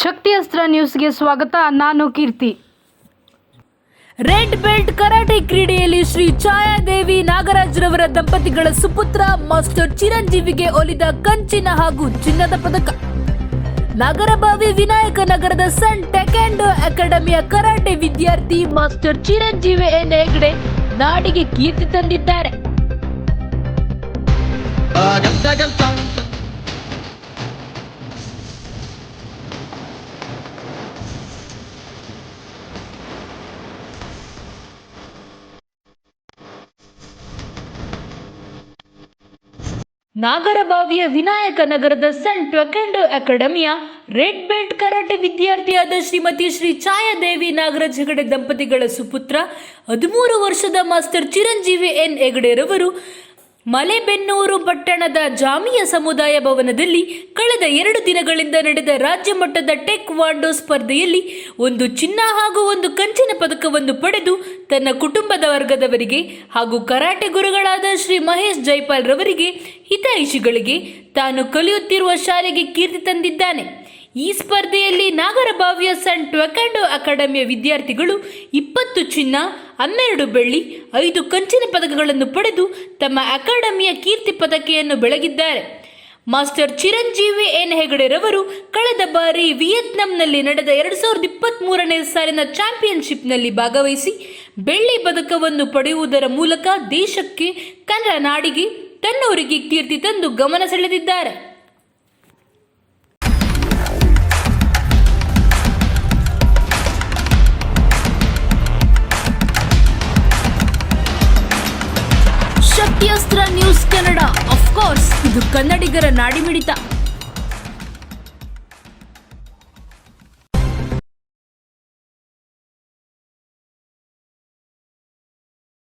ಶಕ್ತಿ ಅಸ್ತ್ರ ನ್ಯೂಸ್ಗೆ ಸ್ವಾಗತ. ನಾನು ಕೀರ್ತಿ. ರೆಡ್ ಬೆಲ್ಟ್ ಕರಾಟೆ ಕ್ರೀಡೆಯಲ್ಲಿ ಶ್ರೀ ಛಾಯಾದೇವಿ ನಾಗರಾಜ್ರವರ ದಂಪತಿಗಳ ಸುಪುತ್ರ ಮಾಸ್ಟರ್ ಚಿರಂಜೀವಿಗೆ ಒಲಿದ ಕಂಚಿನ ಹಾಗೂ ಚಿನ್ನದ ಪದಕ. ನಗರಭಾವಿ ವಿನಾಯಕ ನಗರದ ಸನ್ ಟೆಕೆಂಡೋ ಅಕಾಡೆಮಿಯ ಕರಾಟೆ ವಿದ್ಯಾರ್ಥಿ ಮಾಸ್ಟರ್ ಚಿರಂಜೀವಿ ಎನ್ ಹೆಗ್ಡೆ ನಾಡಿಗೆ ಕೀರ್ತಿ ತಂದಿದ್ದಾರೆ. ನಾಗರಬಾವಿಯ ವಿನಾಯಕ ನಗರದ ಸೆಂಟ್ ಟೊಕೆಂಡೋ ಅಕಾಡೆಮಿಯ ರೆಡ್ ಬೆಲ್ಟ್ ಕರಾಟೆ ವಿದ್ಯಾರ್ಥಿಯಾದ ಶ್ರೀಮತಿ ಶ್ರೀ ಛಾಯಾದೇವಿ ನಾಗರಾಜ್ ಹೆಗಡೆ ದಂಪತಿಗಳ ಸುಪುತ್ರ, ಹದಿಮೂರು ವರ್ಷದ ಮಾಸ್ಟರ್ ಚಿರಂಜೀವಿ ಎನ್ ಹೆಗಡೆರವರು ಮಲೆಬೆನ್ನೂರು ಪಟ್ಟಣದ ಜಾಮಿಯ ಸಮುದಾಯ ಭವನದಲ್ಲಿ ಕಳೆದ ಎರಡು ದಿನಗಳಿಂದ ನಡೆದ ರಾಜ್ಯ ಮಟ್ಟದ ಟೆಕ್ ವಾಂಡೋ ಸ್ಪರ್ಧೆಯಲ್ಲಿ ಒಂದು ಚಿನ್ನ ಹಾಗೂ ಒಂದು ಕಂಚಿನ ಪದಕವನ್ನು ಪಡೆದು ತನ್ನ ಕುಟುಂಬದ ವರ್ಗದವರಿಗೆ ಹಾಗೂ ಕರಾಟೆ ಗುರುಗಳಾದ ಶ್ರೀ ಮಹೇಶ್ ಜೈಪಾಲ್ ರವರಿಗೆ ಹಿತೈಷಿಗಳಿಗೆ ತಾನು ಕಲಿಯುತ್ತಿರುವ ಶಾಲೆಗೆ ಕೀರ್ತಿ ತಂದಿದ್ದಾನೆ. ಈ ಸ್ಪರ್ಧೆಯಲ್ಲಿ ನಾಗರಭಾವ್ಯ ಸನ್ ಟ್ವೆಕಾಂಡೋ ಅಕಾಡೆಮಿಯ ವಿದ್ಯಾರ್ಥಿಗಳು ಇಪ್ಪತ್ತು ಚಿನ್ನ, ಹನ್ನೆರಡು ಬೆಳ್ಳಿ, ಐದು ಕಂಚಿನ ಪದಕಗಳನ್ನು ಪಡೆದು ತಮ್ಮ ಅಕಾಡೆಮಿಯ ಕೀರ್ತಿ ಪದಕೆಯನ್ನು ಬೆಳಗಿದ್ದಾರೆ. ಮಾಸ್ಟರ್ ಚಿರಂಜೀವಿ ಎನ್ ಹೆಗಡೆರವರು ಕಳೆದ ಬಾರಿ ವಿಯೆಟ್ನಾಂನಲ್ಲಿ ನಡೆದ ಎರಡು ಸಾವಿರದ ಇಪ್ಪತ್ತ್ ಮೂರನೇ ಸಾಲಿನ ಚಾಂಪಿಯನ್ಶಿಪ್ನಲ್ಲಿ ಭಾಗವಹಿಸಿ ಬೆಳ್ಳಿ ಪದಕವನ್ನು ಪಡೆಯುವುದರ ಮೂಲಕ ದೇಶಕ್ಕೆ ಕನ್ನಡ ನಾಡಿಗೆ ತನ್ನವರಿಗೆ ಕೀರ್ತಿ ತಂದು ಗಮನ ಸೆಳೆದಿದ್ದಾರೆ. ಶಕ್ತಿಯಸ್ತ್ರ ನ್ಯೂಸ್ ಕನ್ನಡ ಇದು ಕನ್ನಡಿಗರ ನಾಡಿಮಿಡಿತ